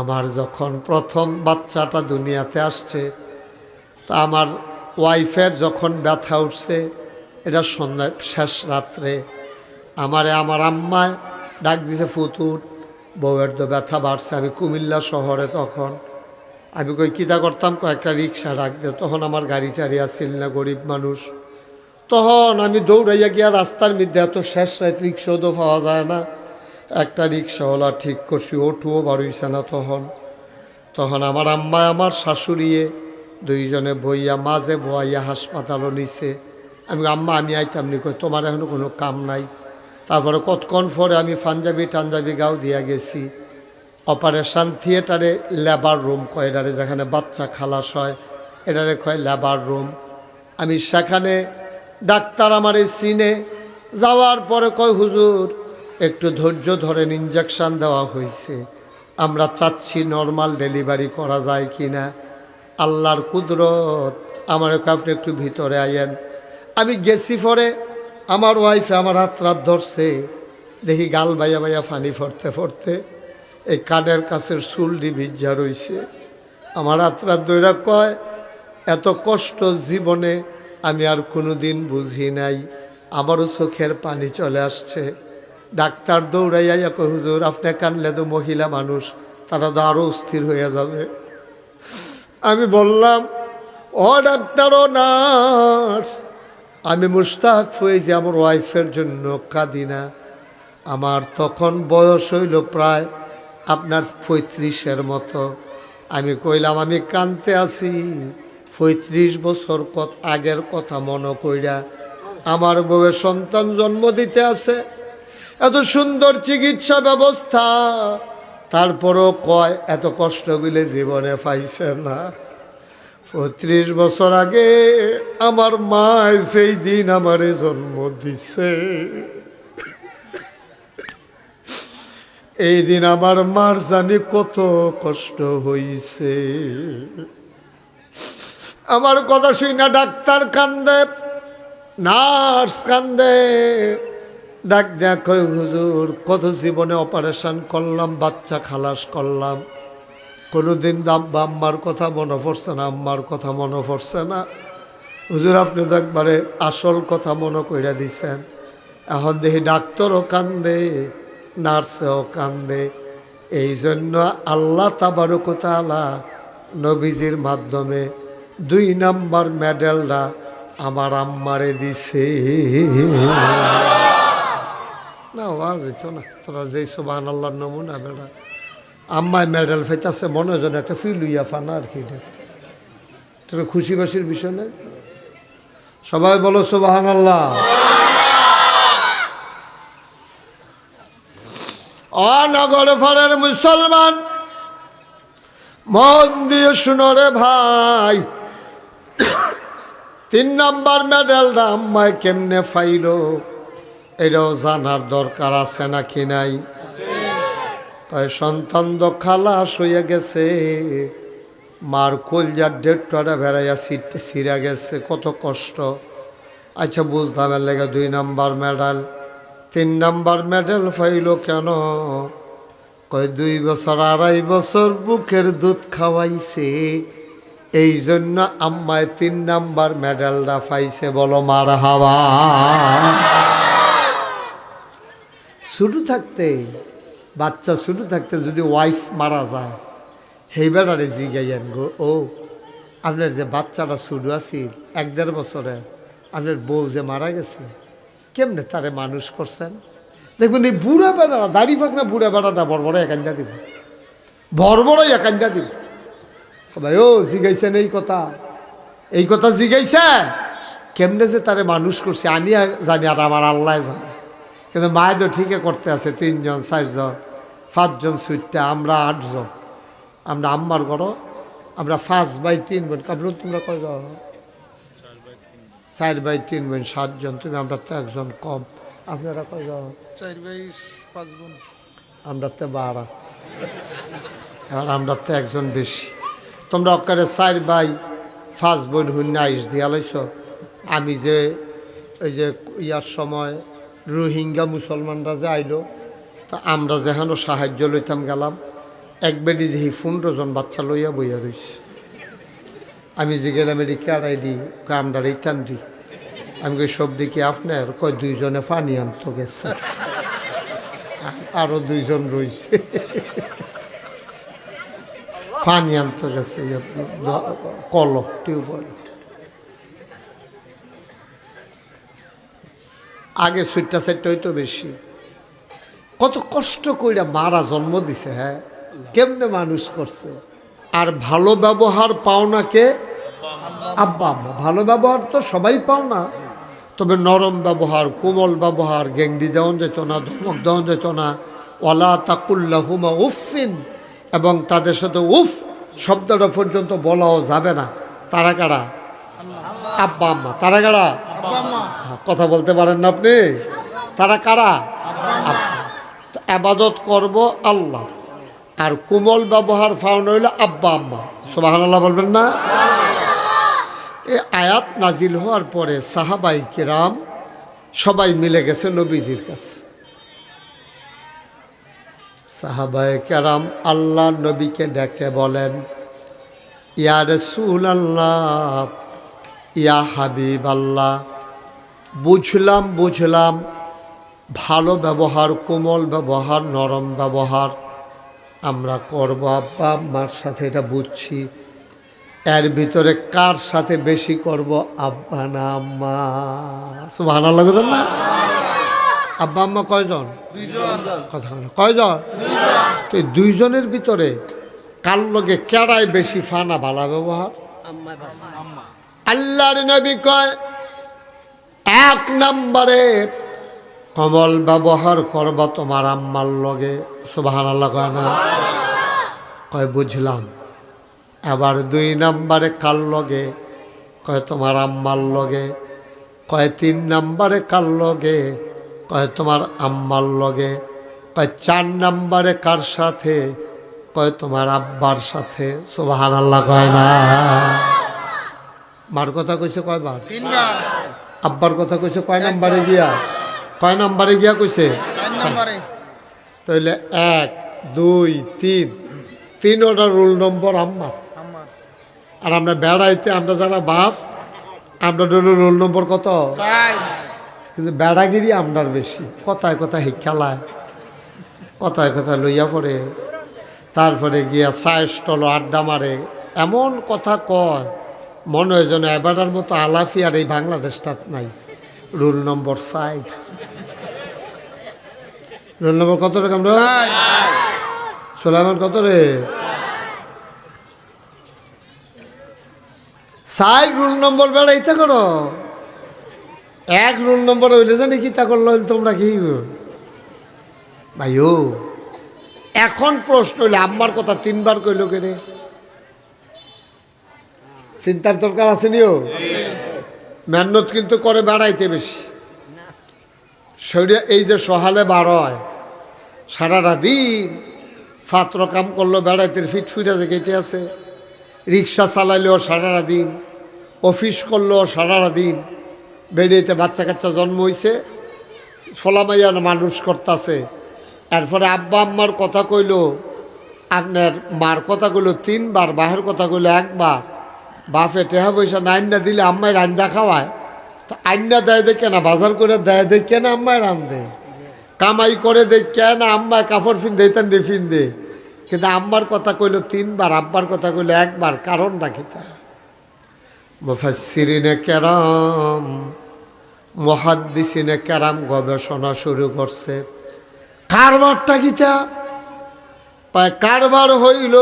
আমার যখন প্রথম বাচ্চাটা দুনিয়াতে আসছে, তা আমার ওয়াইফের যখন ব্যথা উঠছে, এটা সন্ধ্যা, শেষ রাত্রে আমারে আমার আম্মায় ডাক দিছে, ফুতুর, বউয়ের তো ব্যথা বাড়ছে, আমি কুমিল্লা শহরে তখন। আমি কই কিতা করতাম? কয়েকটা রিক্সা ডাক দে। তখন আমার গাড়ি টাড়ি আসছিল না, গরিব মানুষ। তখন আমি দৌড়াইয়া গিয়া রাস্তার মধ্যে, এত শেষ রাত রিক্সাও তো পাওয়া যায় না। একটা রিক্সাওয়ালা ঠিক করছি ওঠুও বাড়ইছে না তখন। তখন আমার আম্মা, আমার শাশুড়িয়ে দুইজনে বইয়া, মাঝে বইয়া হাসপাতালও নিছে। আমি আম্মা, আমি আইতাম নি কই? তোমার এখনও কোনো কাম নাই। তারপরে কতক্ষণ পরে আমি পাঞ্জাবি টাঞ্জাবি গাও দিয়া গেছি। অপারেশান থিয়েটারে লেবার রুম কয় এটারে, যেখানে বাচ্চা খালাস হয়, এটারে কয় লেবার রুম। আমি সেখানে ডাক্তার আমার এই সিনে যাওয়ার পরে কয়, হুজুর একটু ধৈর্য ধরেন ইঞ্জেকশন দেওয়া হয়েছে আমরা চাচ্ছি নর্মাল ডেলিভারি করা যায় কি না আল্লাহর কুদরত, আমার আপনি একটু ভিতরে আইয়েন আমি গেছি পরে, আমার ওয়াইফে আমার হাত রাত ধরছে। দেখি গাল বাইয়া বাইয়া ফানি ফরতে ফরতে এই কানের কাছের চুলডি ভিজা রইছে। আমার হাত রাত দৈরা কয়, এত কষ্ট জীবনে আমি আর কোনো দিন বুঝি নাই। আমারও চোখের পানি চলে আসছে। ডাক্তার দৌড়াইয়া কয়, হুজুর, আপনি কানলে তো মহিলা মানুষ, তারা তো আরও অস্থির হয়ে যাবে। আমি বললাম, ও ডাক্তার, ও নার্স, আমি মুস্তাক হয়েছি আমার ওয়াইফের জন্য কাঁদি না। আমার তখন বয়স হইল প্রায় আপনার পঁয়ত্রিশের মতো। আমি কইলাম, আমি কানতে আছি। পঁয়ত্রিশ বছর আগের কথা মনে কইরা আমার বউয়ের সন্তান জন্ম দিতে আছে। এত সুন্দর চিকিৎসা ব্যবস্থা। তারপরও কয়, এত কষ্ট বিলে জীবনে পাইছে না। পঁয়ত্রিশ বছর আগে আমার মা সেই দিন আমারে জন্ম দিছে। এই দিন আমার মার জানি কত কষ্ট হইছে। আমার কথা শুই না ডাক্তার কান্দে, নার্স কান্দে। ডাক দেখো হুজুর, কত জীবনে অপারেশন করলাম, বাচ্চা খালাস করলাম। কোনোদিন দাম্বা আম্মার কথা মনে পড়ছে না, আম্মার কথা মনে পড়ছে না। হুজুর, আপনি তো একবারে আসল কথা মনে কইরা দিছেন। এখন দেখি ডাক্তারও কান্দে, নার্সেও কান্দে। এই জন্য আল্লাহ তাবারকতালা নবীজির মাধ্যমে দুই নাম্বার মেডেলটা আমার আম্মারে দিছে। হইতো না। তোরা যেই সোবান আল্লাহর নমুনা বেড়া। আম্মায় মেডেল ফাইতাছে, মনে যেন একটা ফিল হইয়া ফানা আর কি তোরা খুশি বাসির বিষয় নেই সবাই বলো সোবাহান আল্লাহ অনগর ফারের মুসলমান, মন দিয়ে শুনো রে ভাই। তিন নাম্বার মেডেলটা আম্মায় কেমনে ফাইলো? এটাও জানার দরকার আছে নাকি নাই? তাই সন্তান তো খালাস হয়ে গেছে। মার কলজার ডেটটা বেড়াইয়া সিট সিরা গেছে, কত কষ্ট। আচ্ছা বুঝলাম এর লেগে দুই নাম্বার মেডেল। তিন নাম্বার মেডেল পাইল কেন? কয়, দুই বছর, আড়াই বছর বুকের দুধ খাওয়াইছে। এই জন্য আম্মায় তিন নাম্বার মেডেলটা পাইছে, বলো মার হাওয়া। শুরু থাকতে, বাচ্চা শুরু থাকতে যদি ওয়াইফ মারা যায়, সেই বেড়ারে জিগাইয়েন গো ও, আপনার যে বাচ্চাটা শুরু আছিল এক দেড় বছরে আপনার বউ যে মারা গেছে, কেমনে তারে মানুষ করছেন? দেখবেন এই বুড়া বেড়ারা দাড়ি ফাঁকনা বুড়া বেড়াটা বড় বড় একাঞ্জা দিব। বড় বড় একাঞ্জা দিব। ভাই ও, জিগাইছেন এই কথা। এই কথা জিগাইছে। কেমনে যে তারে মানুষ করছে আমি জানি আর আমার আল্লাহ জানে। কিন্তু মায়ের তো ঠিকই করতে আছে তিনজন চারজন পাঁচজন সুইটটা আমরা আটজন। আমরা আম্মার করো আমরা ফার্স্ট বাই তিন বোন। কাপড় তোমরা কয় যাও চার বাই তিন বোন সাতজন। তুমি আমরা তো একজন কম। আপনারা কয় যাও চার বাইশ পাঁচ গুণ আমরা তো বারা। এবার আমরা তো একজন বেশি। তোমরা অকারে চার বাই ফার্স্ট বোন শূন্য আইস দিয়া লাইছ। আমি যে ওই যে ইয়ার সময় রোহিঙ্গা মুসলমানরা যে আইলো, তা আমরা যেখানে সাহায্য লইতাম গেলাম, এক বেডি দেখি পনেরো জন বাচ্চা লইয়া বইয়া রইছে। আমি যে গেলাম এটি কেড়াই দিই আমরা রিটার্ন দিই আমি কই, সব দিকে আপনার, কয় দুইজনে পানি আনতে গেছে। আরও দুইজন রইছে। পানি আনতে গেছে কল টিউবওয়েল আগে সুইটটা সেটটা হইতো বেশি। কত কষ্ট কইরা মারা জন্ম দিছে হ্যাঁ? কেমনে মানুষ করছে? আর ভালো ব্যবহার পাও না কে? আব্বা আম্মা। ভালো ব্যবহার তো সবাই পাও না। তবে নরম ব্যবহার, কোমল ব্যবহার, গেংডি দেওয়া যেত না, ধমক দেওয়া যেত না। ওলা তাকুল্লাহুমা উফিন এবং তাদের সাথে উফ শব্দটা পর্যন্ত বলাও যাবে না। তারা কারা? আব্বা আম্মা। তারা কারা? আব্বা কথা বলতে পারেন না আপনি? তারা কারা? আব্বা। আবাদত করব আল্লাহ। আর কোমল ব্যবহার ফাউন্ড হইলে আব্বা আম্মা সোবাহান আল্লাহ বলবেন না? এই আয়াত নাজিল হওয়ার পরে সাহাবাই কিরাম সবাই মিলে গেছে নবীজির কাছে। সাহাবাই কেরাম আল্লাহ নবীকে ডেকে বলেন ইয়া রসুল আল্লাহ ইয়া হাবিব আল্লাহ বুঝলাম বুঝলাম। ভালো ব্যবহার কোমল ব্যবহার নরম ব্যবহার। আমরা করব আব্বা আম্মার সাথে এটা বুঝছি। এর ভিতরে কার সাথে বেশি করব আব্বা না আম্মা? ভালো লাগবে না। আব্বা আম্মা কয়জন? কথা কয়জন? তো এই দুইজনের ভিতরে কার লগে কেড়ায় বেশি ফানা ভালো ব্যবহার? আল্লাহর নবী কয় এক নম্বরে কমল ব্যবহার করবা তোমার আম্মার লগে। সুবাহান আল্লাহ না। কয়, বুঝলাম। আবার দুই নম্বরে কার লগে? কয়, তোমার আম্মার লগে। কয়, তিন নম্বরে কার লগে? কয়, তোমার আম্মার লগে। কয়, চার নম্বরে কার সাথে? কয়, তোমার আব্বার সাথে। সুবাহান আল্লাহ কয় না। মার কথা কইছে কয়বার? তিনবার। আব্বার কথা কইছে কয় নাম্বারে গিয়া? কয় নাম্বারে গিয়া কইছে? তাইলে এক দুই তিন। তিন ওটা রোল নম্বর আম্মার আর আমরা বেড়াইতে আমরা যারা বাপ আমরা রোল নম্বর কত? কিন্তু বেড়াগিরি আমরার বেশি। কথায় কথায় খেলায় কথায় কথায় লইয়া পড়ে। তারপরে গিয়া চায় স্টল আড্ডা মারে। এমন কথা কয় মনে হয় যেন এবারের মতো আলাফি আর এই বাংলাদেশটা নাই। Rule number side roll number কত রে চাই সোলাইমান কত রে? সাইড রুল নম্বর বেড়াইতে করো। এক রুল নম্বর হইলে জানি কি তা করল তোমরা কি ভাইও, এখন প্রশ্ন হইলে, আম্মার কথা তিনবার কইল কেনে? চিন্তার দরকার আছে নিও। মেহনত কিন্তু করে বেড়াইতে বেশি। শরীরে এই যে সহালে বার হয় সারাটা দিন ফাত্র কাম করল বেড়াইতে ফিট ফিটা যেতে আছে, রিক্সা চালাইলেও সারাটা দিন, অফিস করল সারাটা দিন বেরিয়েতে বাচ্চা কাচ্চা জন্ম হইছে, ফলামাইয়ার মানুষ করতেছে। এরপরে আব্বা আম্মার কথা কইল, আপনার মার কথা কইলো তিনবার, বাহের কথা কইলো একবার। বাপে টেহা পয়সা নাইনা দিলে আম্মাই রান্দা খাওয়ায়। তো আইনা দেয় দেখে না, বাজার করে দেয় দেখে না আম্মাই রান্ধে কামাই করে দেখে না আম্মায় কাপড় ফিন দে তান ফিন দে কিন্তু আম্মার কথা কইলো তিনবার, আব্বার কথা কইলো একবার কারণ রাখিতা মুফাসসিরিনে কেরাম, মহাদ্দিসিনে কেরাম গবেষণা শুরু করছে। কারবারটা পায় কারবার হইল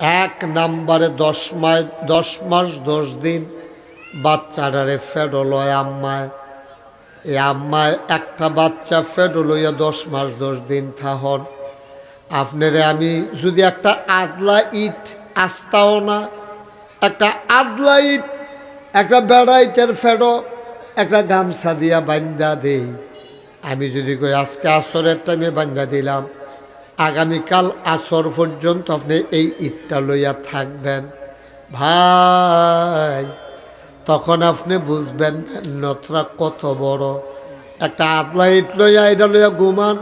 এক নাম্বারে দশ মাস দশ মাস, দশ দিন বাচ্চাটারে লয় আম্মায়। এই আম্মায় একটা বাচ্চা ফেডো লইয়া দশ মাস, দশ দিন থাহন। আপনারে আমি যদি একটা আদলা ইট আস্তাও না, একটা আদলা ইট, একটা বেড়াইতের ফেডো, একটা গামছা দিয়া বান্দা দেই। আমি যদি কই আজকে আসরের টাইমে বান্দা দিলাম আগামীকাল আসর পর্যন্ত আপনি এই ইটটা লইয়া থাকবেন। ভাই, তখন আপনি বুঝবেন নতরা কত বড়। একটা আদলা ইট লইয়া এটা লইয়া ঘুমান,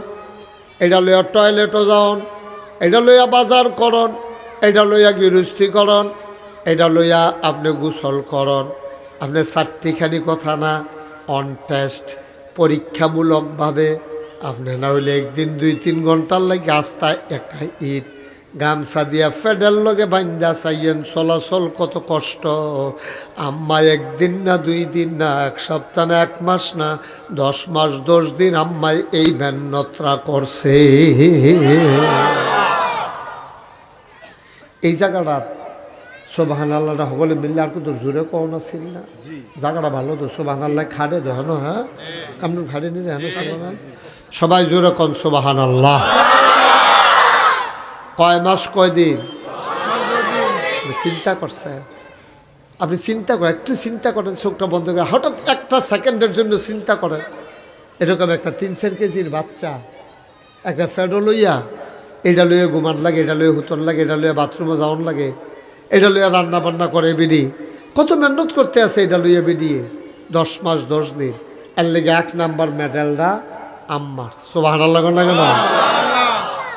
এটা লইয়া টয়লেটও যাওন, এটা লইয়া বাজার করন, এটা লইয়া গৃহস্থী করন, এটা লইয়া আপনি গোসল করন। আপনি চারটিখানি কথা না অন টেস্ট পরীক্ষামূলকভাবে আপনি না হইলে একদিন, দুই, তিন ঘণ্টার লাগে আস্তায় একটা ইট, গামছা দিয়া ফেডেল লগে বান্ধা চাইয়েন, চলাচল কত কষ্ট। আম্মা একদিন না, দুই দিন না, এক সপ্তাহ না, এক মাস না, দশ মাস, দশ দিন আম্মাই এই মেহনতরা করছে। এই জায়গাটা সোবাহান আল্লাহটা সকলে মিললে আর কিন্তু জোরে কও না ছিল না। জায়গাটা ভালো তো সোবাহান আল্লাহ খাড়ে দেখানো হ্যাঁ? আপনি খাড়ে নিলে হ্যাঁ সোবাহান সবাই জোরে কন সোবাহান আল্লাহ কয় মাস কয় দিন? চিন্তা করছে। আপনি চিন্তা করেন একটু চিন্তা করেন চোখটা বন্ধ করে। হঠাৎ একটা সেকেন্ডের জন্য চিন্তা করেন। এরকম একটা তিন চার কেজির বাচ্চা একটা ফেডো লইয়া এটা লইয়া ঘুমান লাগে এটা লইয়া হুতন লাগে এটা লইয়া বাথরুমে যাওয়ান লাগে। এটা লইয়া রান্না বান্না করে বেডি। কত মেহনত করতে আছে এটা লইয়া বেরিয়ে দশ মাস, দশ দিন। এর লেগে এক নাম্বার মেডেলটা আম্মার। সোবাহান লাগে না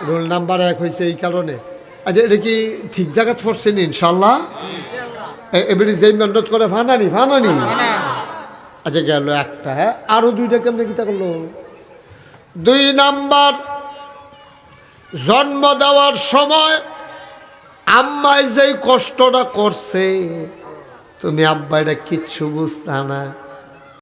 রোল নাম্বার এক হয়েছে এই কারণে। আচ্ছা এটা কি ঠিক জায়গায় পড়ছেন ইনশাল্লাহ এবারে যেই মেহনত করে, ফানানি ফানানি? আচ্ছা গেল একটা হ্যাঁ? আরও দুইটা কেমনে কিতা করল? দুই নাম্বার, জন্ম দেওয়ার সময় আম্মাই যে কষ্টটা করছে তুমি আব্বা এটা কিচ্ছু বুঝতা না।